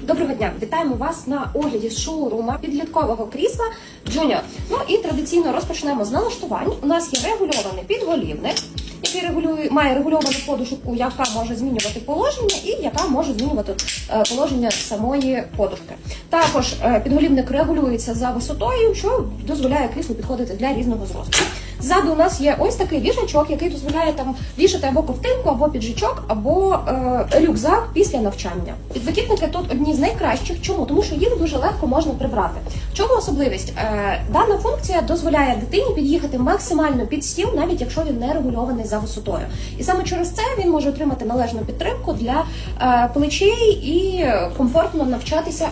Доброго дня! Вітаємо вас на огляді шоурума підліткового крісла Junior. Ну і традиційно розпочнемо з налаштувань. У нас є регульований підголівник, який регулює має регульовану подушку, яка може змінювати положення, і яка може змінювати е, положення самої подушки. Також е, підголівник регулюється за висотою, що дозволяє кріслу підходити для різного зросту. Ззаду у нас є ось такий вішачок, який дозволяє там вішати або ковтинку, або піджачок, або е, рюкзак після навчання. Підлокітники тут одні з найкращих. Чому? Тому що їх дуже легко можна прибрати. В чому особливість? Е, дана функція дозволяє дитині під'їхати максимально під стіл, навіть якщо він не регульований за висотою. І саме через це він може отримати належну підтримку для е, плечей і комфортно навчатися.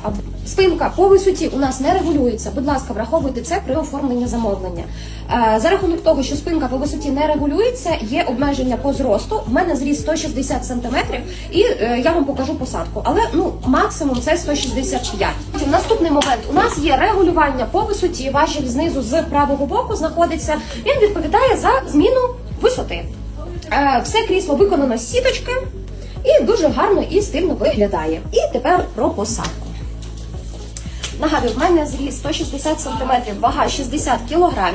Спинка по висоті у нас не регулюється. Будь ласка, враховуйте це при оформленні замовлення. Е, За рахунок того, що спинка по висоті не регулюється, є обмеження по зросту. У мене зріс 160 см, і е, я вам покажу посадку. Але ну максимум це 165. Наступний момент у нас є регулювання по висоті. Важіль знизу з правого боку знаходиться. Він відповідає за зміну висоти. Е, Все крісло виконано з сіточки і дуже гарно і стильно виглядає. І тепер про посадку. Нагадую, в мене зріс 160 см, вага 60 кг.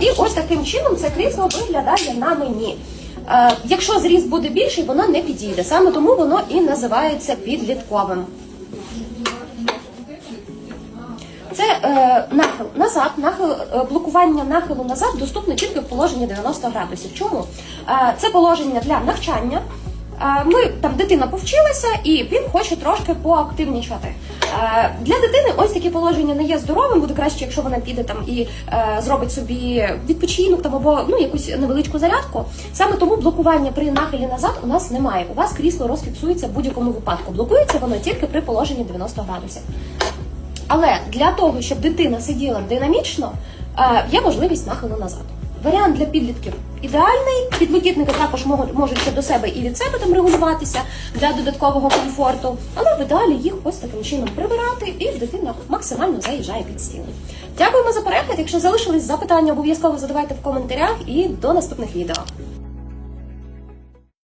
І ось таким чином це крісло виглядає на мені. Е, Якщо зріс буде більший, воно не підійде. Саме тому воно і називається підлітковим. Це е, нахил назад, нахил е, блокування нахилу назад доступно тільки в положенні 90 градусів. Чому? Е, це положення для навчання. Е, Ми там дитина повчилася, і він хоче трошки поактивнічати. Е, Для дитини ось таке положення не є здоровим. Буде краще, якщо вона піде там і е, зробить собі відпочинок там або ну якусь невеличку зарядку. Саме тому блокування при нахилі назад у нас немає. У вас крісло розфіксується в будь-якому випадку. Блокується воно тільки при положенні 90 градусів. Але для того, щоб дитина сиділа динамічно, є можливість нахилу назад. Варіант для підлітків ідеальний. Підлокітники також можуть, ще до себе і від себе там регулюватися для додаткового комфорту. Але в ідеалі їх ось таким чином прибирати, і дитина максимально заїжджає під стіни. Дякуємо за перегляд. Якщо залишились запитання, обов'язково задавайте в коментарях і до наступних відео.